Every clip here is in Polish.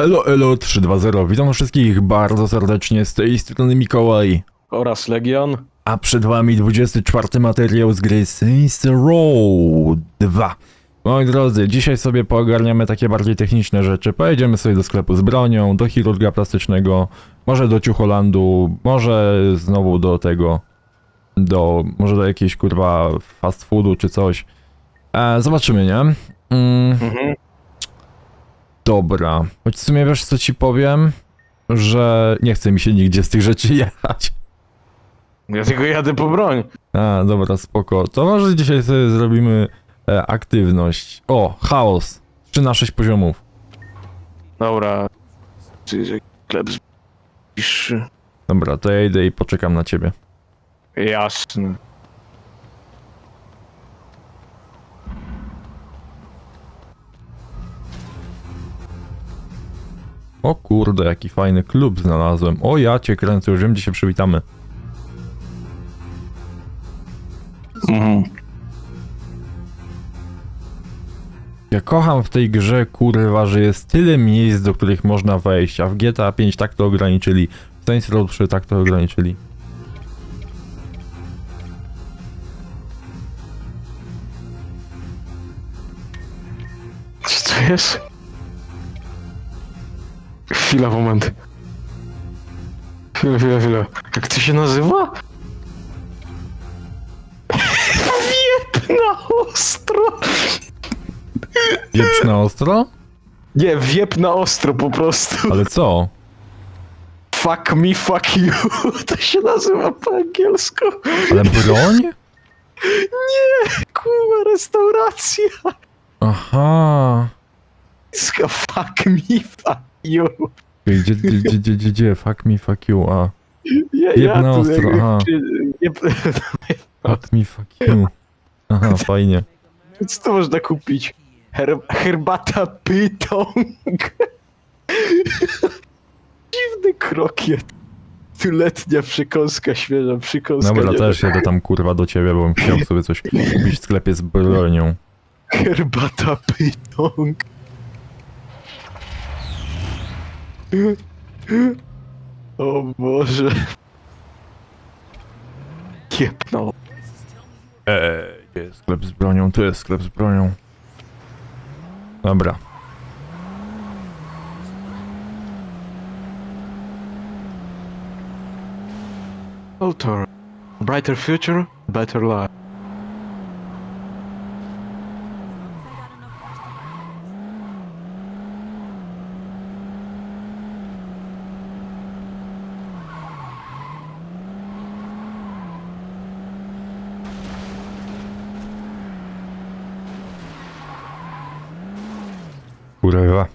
Elo, elo 320, witam wszystkich bardzo serdecznie, z tej strony Mikołaj. oraz Legion. A przed wami 24 materiał z gry Saints Row 2. Moi drodzy, dzisiaj sobie poogarniamy takie bardziej techniczne rzeczy. Pojedziemy sobie do sklepu z bronią, do chirurga plastycznego, może do Ciucholandu, może znowu do tego, do, może do jakiejś kurwa fast foodu czy coś. E, zobaczymy, nie? Mm, Mhm. Dobra, choć w sumie wiesz co ci powiem, że nie chce mi się nigdzie z tych rzeczy jechać. Ja tylko jadę po broń. A, dobra, spoko. To może dzisiaj sobie zrobimy e, aktywność. O, chaos. 3 na 6 poziomów. Dobra. Chleb zbliższy. Dobra, to ja idę i poczekam na ciebie. Jasne. O kurde, jaki fajny klub znalazłem. O, ja cię kręcę, już wiem gdzie się przywitamy. Mhm. Ja kocham w tej grze, kurwa, że jest tyle miejsc, do których można wejść, a w GTA 5 tak to ograniczyli. W Saints Row 3 tak to ograniczyli. Co to jest? Chwila, moment. Chwila, chwila, chwila. Jak to się nazywa? Wiep na ostro! Wieprz na ostro? Nie, wiep na ostro po prostu. Ale co? Fuck me, fuck you. To się nazywa po angielsku. Ale broń? Nie, kurwa, restauracja. Aha. Ska fuck me, fuck you. Gdzie, gdzie, gdzie, gdzie, gdzie, gdzie? Fuck me, fuck you, a. Ja, Jeb na tu ostro, aha. Fuck me, fuck you. Aha, fajnie. Co to można kupić? Her... Herbata pytąg. Dziwny krokiet. Tu letnia przekąska, świeża przekąska. Dobra, nie też jedę tam kurwa do ciebie, bo bym chciał sobie coś kupić w sklepie z bronią. Herbata pytąg. O Boże. Kiepnął. Eee, jest sklep z bronią? Tu jest sklep z bronią. Dobra. Autor. Brighter future, better life. Kurwa.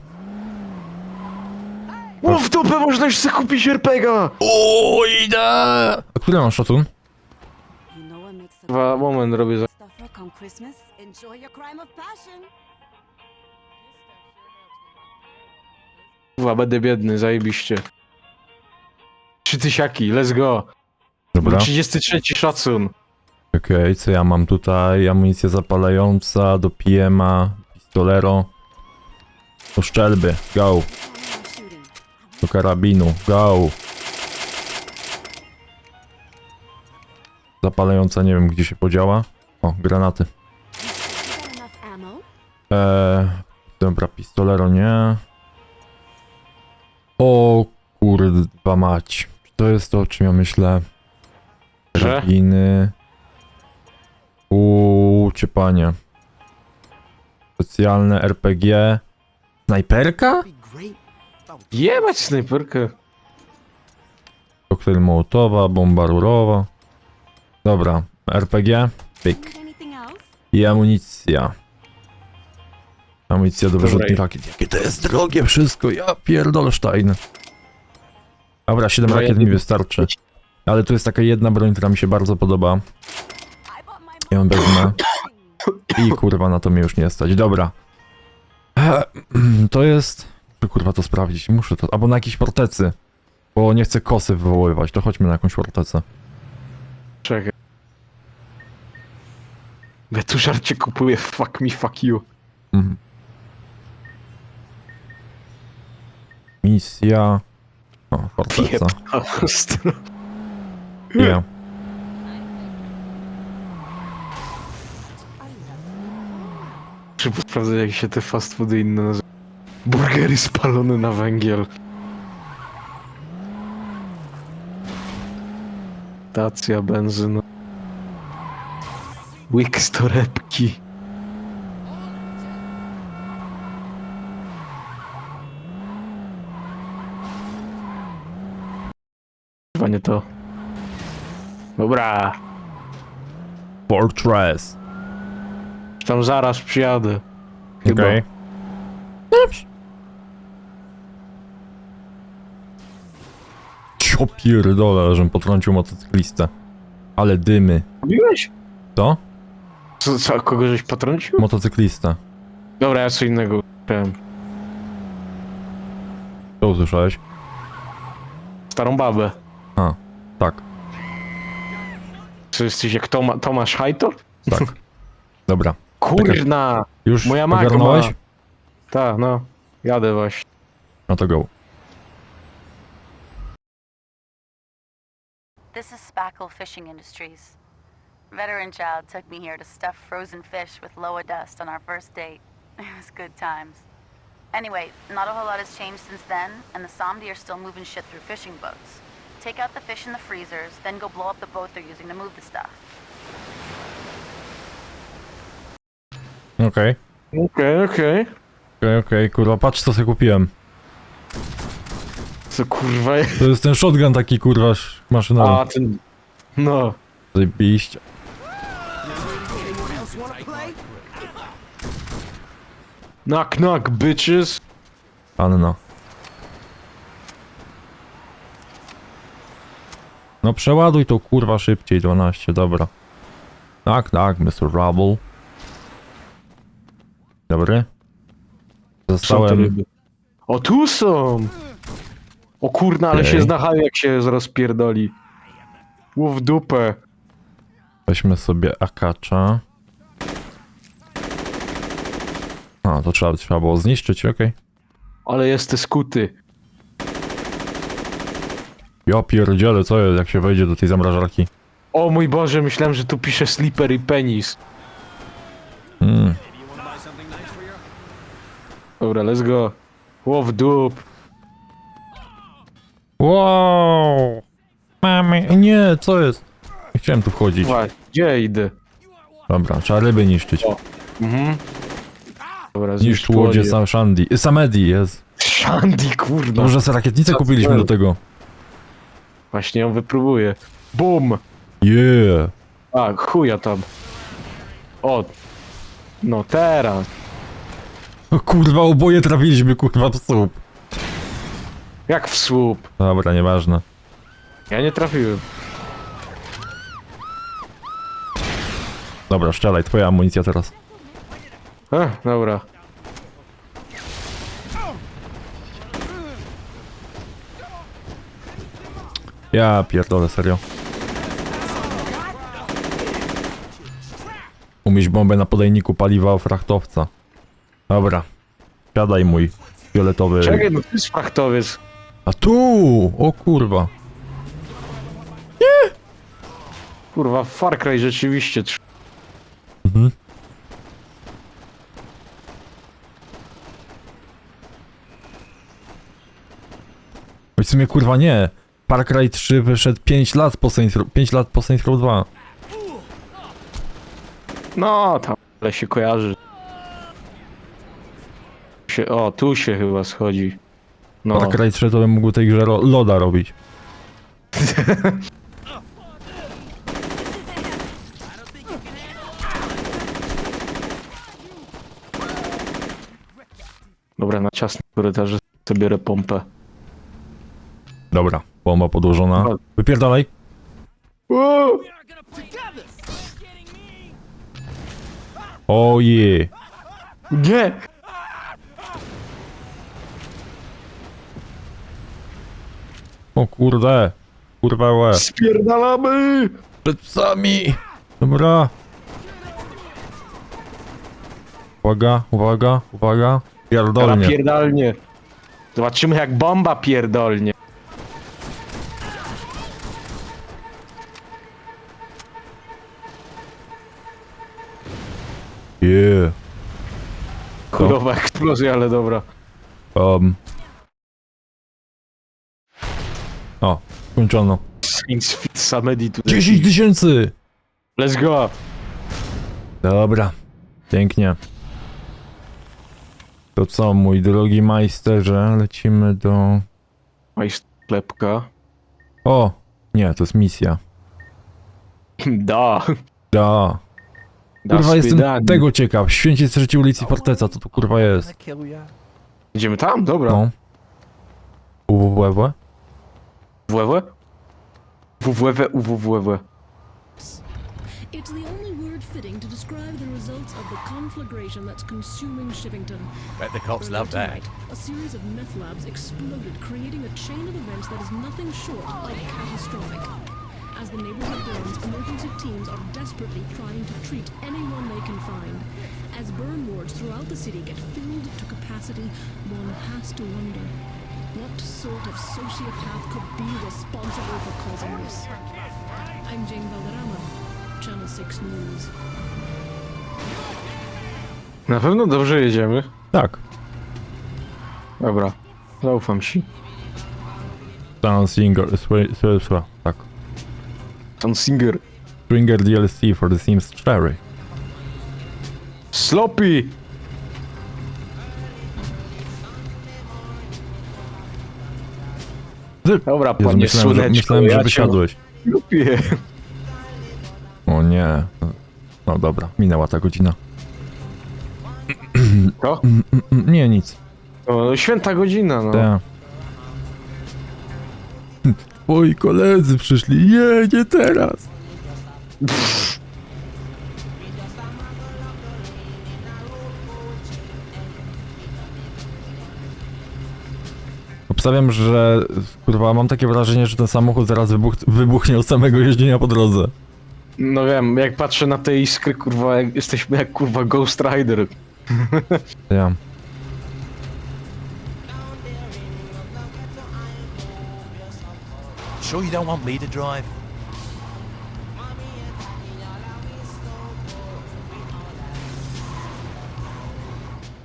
O, w dupę można już sobie kupić RPGa! O, idę! A który mam szatun? You know what makes the Dwa, moment, robię za... stuffer come Christmas? Enjoy your crime of passion. Kurwa, będę biedny, zajebiście. Trzy tysiaki, let's go. Dobra. 33 szacun. Okej, co ja mam tutaj? Amunicja zapalająca do PM-a, pistolero. Do szczelby, go. Do karabinu, go. Zapalająca, nie wiem gdzie się podziała. O, granaty. Eee, dobra, pistolero nie. O kurwa mać. To jest to, o czym ja myślę. Że? Drabiny. Uuu, panie. Specjalne RPG. Snajperka? Jebać snajperkę. Koktajl Mołotowa, bomba rurowa. Dobra, RPG. Pyk. I amunicja. Amunicja do wyrzutni rakiet. Jakie to jest drogie wszystko, ja pierdolsztajn. Dobra, 7 Dobra, rakiet mi wystarczy. Ale tu jest taka jedna broń, która mi się bardzo podoba. I ją wezmę. I kurwa, na to mnie już nie stać. Dobra. To jest... Kurwa to sprawdzić, muszę to... Albo na jakiejś fortecy. Bo nie chcę kosy wywoływać, to chodźmy na jakąś fortecę. Czekaj. Ja tu żarcie kupuję, fuck me, fuck you. Mhm. Misja... O, forteca. Nie. Trzeba sprawdzać jak się te fast foody inne nazywa. Burgery spalone na węgiel. Stacja benzyna. Łyk z torebki. Chyba nie to. Dobra, Fortress. Tam zaraz przyjadę. Chyba. Okej. Cio pierdolę, żem potrącił motocyklistę. Ale dymy. Mówiłeś? To? Co, co, kogo żeś potrącił? Motocyklista. Dobra, ja co innego chciałem. Co usłyszałeś? Starą babę. A, tak, Czy jesteś jak Toma, Tomasz Hajtor? tak. Dobra. Kurna! Już Moja magma. ogarnąłeś? Tak, no. Jadę właśnie. No to go. This is Spackle Fishing Industries. Veteran child took me here to stuff frozen fish with Loa dust on our first date. It was good times. Anyway, not a whole lot has changed since then, and the Somdi are still moving shit through fishing boats. Take out the fish in the freezers, then go blow up the boat they're using to move the stuff. Okej. Okej, okej. Okej, okej, kurwa, patrz co sobie kupiłem. Co kurwa jest? To jest ten shotgun taki, kurwa, sz- maszynowy. A, ten... No. Zajebiście. Knock, knock, bitches. Anna. No przeładuj to kurwa szybciej, 12, dobra. Tak, tak, Mr. Rubble. Dobry. Są te Zostałem... ryby. O, tu są! O kurna, ale Okej. się znachają jak się rozpierdoli. Łów dupę. Weźmy sobie akacza. A, to trzeba, trzeba było zniszczyć, okej. Ale jest te skuty. Ja pierdzielę, co jest, jak się wejdzie do tej zamrażarki. O mój Boże, myślałem, że tu pisze slippery penis. Mm. Dobra, let's go. Łow dup. Wow! Mamy... Nie, co jest? Nie chciałem tu wchodzić. Gdzie idę? Dobra, trzeba ryby niszczyć. Mhm. Dobra, Niszcz zniszcz łodzie sam Shandy. y, Samedi jest. Shandy, kurna. Może sobie rakietnicę Co kupiliśmy do tego. Właśnie ją wypróbuję. Bum! Yeah. A, chuja tam. O. No teraz. O kurwa, oboje trafiliśmy kurwa w słup. Jak w słup. Dobra, nieważne. Ja nie trafiłem. Dobra, strzelaj, twoja amunicja teraz. E, dobra. Ja pierdolę, serio. Umieść bombę na podajniku paliwa frachtowca. Dobra. Siadaj mój fioletowy. Czekaj, no to jest frachtowiec. A tu! O kurwa. Kurwa, Far Cry rzeczywiście. trz- Mhm. Oj, w sumie kurwa nie. Far Cry 3 wyszedł 5 lat po Saints Row, 5 lat po Saints Row 2. No, tam, ale się kojarzy. Się, o, tu się chyba schodzi. No, Cry 3 to bym mógł tej grze ro- loda robić. dobra, na ciasnym korytarzu sobie biorę pompę. Dobra, bomba podłożona. Wypierdalaj. O! O je. Nie! O kurde. Kurwa łe. Spierdalamy! Przed psami. Dobra. Uwaga, uwaga, uwaga. Pierdolnie. pierdalnie. Zobaczymy jak bomba pierdolnie. Yeah. Chujowa eksplozja, ale dobra. Um. O, skończono. Saints Fit Samedi tutaj. 10 tysięcy! Let's go! Dobra, pięknie. To co, mój drogi majsterze, lecimy do... Maj sklepka. O! Nie, to jest misja. Da. Da. Da Kurwa, jestem swidani. tego ciekaw. Święcie trzeciej ulicy Forteca, to tu kurwa jest. Idziemy tam? Dobra. No. WW? WWW, UWW. It's the only word fitting to describe the results of the conflagration that's consuming Shivington. Bet the cops Earlier love that. tonight, A series of meth labs exploded, creating a chain of events that is nothing short of catastrophic. As the neighborhood burns, emergency teams are desperately trying to treat anyone they can find. As burn wards throughout the city get filled to capacity, one has to wonder what sort of sociopath could be responsible for causing this. I'm Jane Valderrama, Channel 6 News. Na pewno dobrze jedziemy. Tak. Dobra. Zaufam ci. Town Singer, swi- tak. Tom Singer. Springer DLC for the Sims 4. Sloppy! Dobra, Jezu, panie myślałem, że, słoneczko, myślałem, że ja cię wysiadłeś. lubię. O nie. No dobra, minęła ta godzina. Mm, mm, Nie, nic. O, święta godzina, no. Ta. Twoi koledzy przyszli. Nie, nie teraz. Obstawiam, że kurwa mam takie wrażenie, że ten samochód zaraz wybuch wybuchnie od samego jeździenia po drodze. No wiem, jak patrzę na te iskry, kurwa, jak, jesteśmy jak kurwa Ghost Rider. Ja. Sure you don't want me to drive?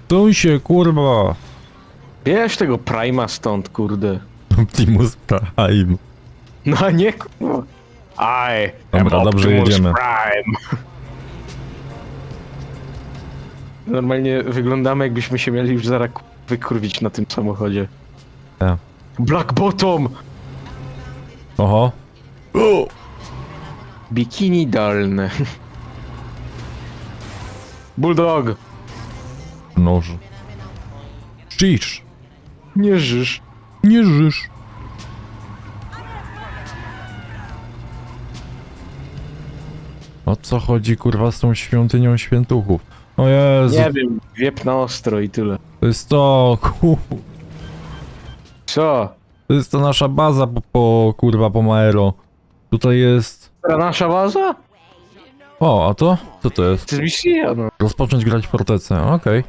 Tuń się, kurwa. Bierz tego Prima stąd, kurde. Optimus Prime. No a nie, kurwa. Aj, Dobra, am dobrze Optimus jedziemy. Prime. Normalnie wyglądamy jakbyśmy się mieli już zaraz ku- wykurwić na tym samochodzie. Ja. Black Bottom! Oho. O! Bikini dolne. Bulldog! Noż. Czyż. Nie żysz. Nie żysz. O co chodzi kurwa z tą świątynią świętuchów? O Jezu, Nie wiem, wiep na ostro i tyle. to jest to, ku, Co? to jest to nasza baza po, po kurwa po Maero. Tutaj jest... Ta nasza baza? O, a to? Co to jest? To jest misja, no. Rozpocząć grać w fortece, okej.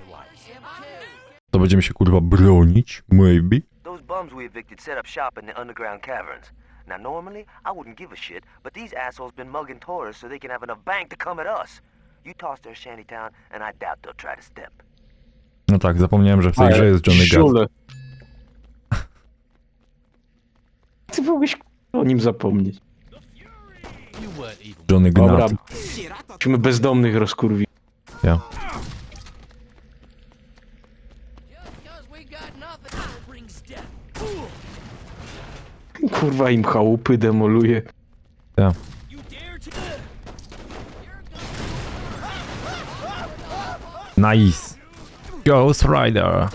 To będziemy się kurwa bronić, maybe. Those bums we evicted set up shop in the underground caverns. Now, normally, I wouldn't give a shit, but these assholes been mugging tourists so they can have enough bank to come at us. You toss their shantytown, and I doubt they'll try to step. No tak, zapomniałem, że w tej grze jest Johnny Gat. Żule. Ty mogłeś k***a, o nim zapomnieć. Johnny Dobra. Gnat. Musimy bezdomnych rozkurwić. Ja. Kurwa im chałupy demoluje. Ja. Nice. Ghost Rider.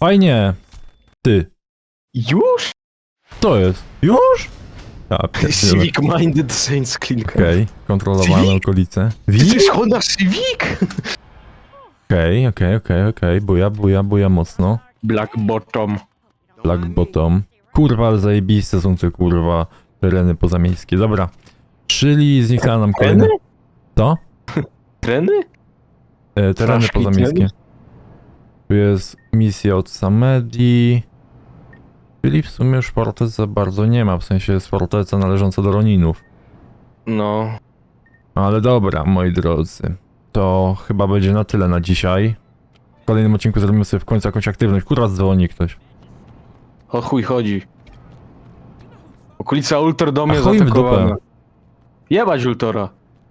Fajnie. Ty. Już? To jest. Już? A. Civic Minded Saints Clean Okej, kontrolowane Civic? okolice. To Wi? jest Honda Civic? Okej, okej, okej, okej. Buja, buja, buja mocno. Black Bottom. Black Bottom. Kurwa, ale zajebiste są te kurwa tereny pozamiejskie. Dobra. Czyli zniknęła nam kolejne... Tereny? Co? Treny? E, tereny pozamiejskie. Tu jest misja od Samedi. Czyli w sumie już fortec za bardzo nie ma, w sensie jest forteca należąca do Roninów. No. Ale dobra, moi drodzy. To chyba będzie na tyle na dzisiaj. W kolejnym odcinku zrobimy sobie w końcu jakąś aktywność. Kurwa dzwoni ktoś. O chuj chodzi. Okolica Ultor A chuj w zaatakowana. dupę. Jebać Ultora.